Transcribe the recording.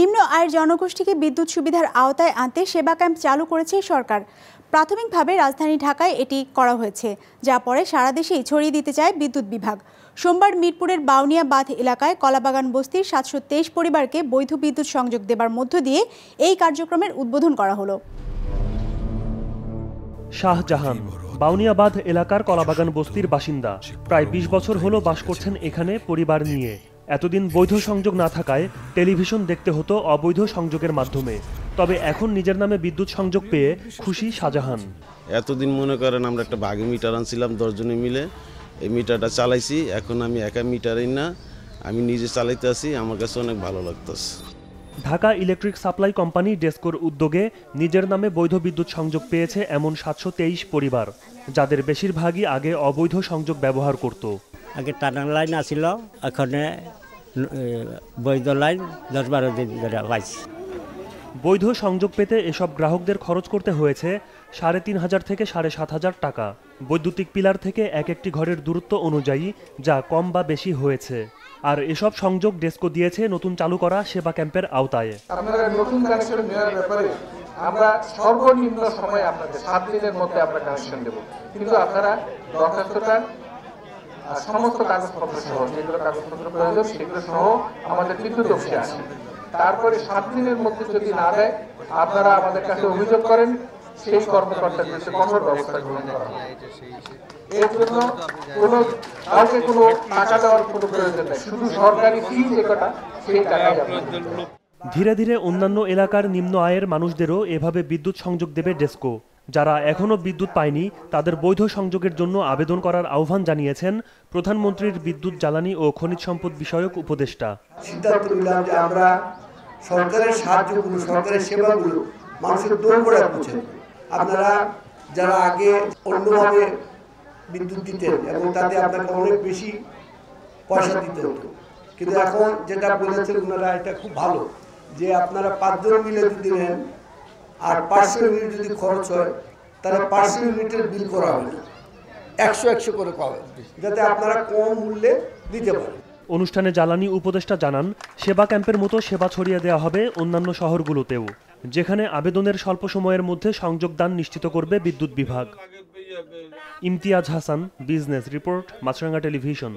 নিম্ন আয়ের জনগোষ্ঠীকে বিদ্যুৎ সুবিধার আওতায় আনতে সেবা ক্যাম্প চালু করেছে সরকার। প্রাথমিকভাবে রাজধানী ঢাকায় এটি করা হয়েছে, যা পরে সারা দেশেই ছড়িয়ে দিতে চায় বিদ্যুৎ বিভাগ। সোমবার মিরপুরের বাউনিয়া বাঁধ এলাকায় কলাবাগান বস্তির সাতশো তেইশ পরিবারকে বৈধ বিদ্যুৎ সংযোগ দেবার মধ্য দিয়ে এই কার্যক্রমের উদ্বোধন করা হলো। শাহজাহান বাউনিয়াবাদ এলাকার কলাবাগান বস্তির বাসিন্দা। প্রায় ২০ বছর হলো বাস করছেন এখানে পরিবার নিয়ে। এতদিন বৈধ সংযোগ না থাকায় টেলিভিশন দেখতে হতো অবৈধ সংযোগের মাধ্যমে। তবে এখন নিজের নামে বিদ্যুৎ সংযোগ পেয়ে খুশি শাহজাহান। এতদিন মনে করেন আমরা একটা বাঘে মিটার আনছিলাম দশজনে মিলে। এই মিটারটা চালাইছি এখন আমি একা মিটারই না আমি নিজে চালাইতে আছি আমার কাছে অনেক ভালো লাগতেছে। ঢাকা ইলেকট্রিক সাপ্লাই কোম্পানি ডেস্কোর উদ্যোগে নিজের নামে বৈধ বিদ্যুৎ সংযোগ পেয়েছে এমন সাতশো তেইশ পরিবার যাদের বেশিরভাগই আগে অবৈধ সংযোগ ব্যবহার করত। আগে টানা লাইন আসিল এখানে বৈধ লাইন দশ বারো দিন ধরে পাইছি। বৈধ সংযোগ পেতে এসব গ্রাহকদের খরচ করতে হয়েছে সাড়ে তিন হাজার থেকে সাড়ে সাত হাজার টাকা। বৈদ্যুতিক পিলার থেকে এক একটি ঘরের দূরত্ব অনুযায়ী যা কম বা বেশি হয়েছে। আর এসব সংযোগ ডেস্কো দিয়েছে নতুন চালু করা সেবা ক্যাম্পের আওতায়। আপনারা নতুন কানেকশন নেওয়ার ব্যাপারে আমরা সর্বনিম্ন সময়ে আপনাদের সাত দিনের মধ্যে আমরা কানেকশন দেব। কিন্তু আপনারা দরখাস্তটা সমস্ত কাগজপত্র সহ, যেগুলো কাগজপত্র প্রয়োজন, সেগুলো সহ আমাদের বিদ্যুৎ অফিসে আসে। তারপরে সাত দিনের মধ্যে যদি না দেয়, আপনারা আমাদের কাছে অভিযোগ করেন, সেই কর্মকর্তার বিরুদ্ধে কঠোর ব্যবস্থা গ্রহণ করা এর জন্য কোনো, কাউকে কোনো টাকা দেওয়ার কোনো প্রয়োজন নেই। শুধু সরকারি ফি যে কটা, সেই টাকাই ধীরে ধীরে অন্যান্য এলাকার নিম্ন আয়ের মানুষদেরও এভাবে বিদ্যুৎ সংযোগ দেবে ডেস্কো। যারা এখনও বিদ্যুৎ পায়নি, তাদের বৈধ সংযোগের জন্য আবেদন করার আহ্বান জানিয়েছেন প্রধানমন্ত্রীর বিদ্যুৎ জ্বালানি ও খনিজ সম্পদ বিষয়ক উপদেষ্টা। সিদ্ধান্ত নিলাম যে আমরা সরকারের সরকারের সেবাগুলো মানুষের আপনারা যারা আগে অন্যভাবে বিদ্যুৎ দিতেন এবং তাতে আপনাকে অনেক বেশি পয়সা দিতে হতো, কিন্তু এখন যেটা বলেছেন ওনারা, এটা খুব ভালো যে আপনারা পাঁচজন মিলে যদি নেন আর পাঁচশো ইউনিট যদি খরচ হয়, তাহলে পাঁচশো ইউনিটের বিল করা হবে। একশো একশো করে পাবে, যাতে আপনারা কম মূল্যে দিতে পারেন। অনুষ্ঠানে জ্বালানি উপদেষ্টা জানান, সেবা ক্যাম্পের মতো সেবা ছড়িয়ে দেওয়া হবে অন্যান্য শহরগুলোতেও, যেখানে আবেদনের স্বল্প সময়ের মধ্যে সংযোগ দান নিশ্চিত করবে বিদ্যুৎ বিভাগ। Imtiaz Hasan, business report, Maasranga television.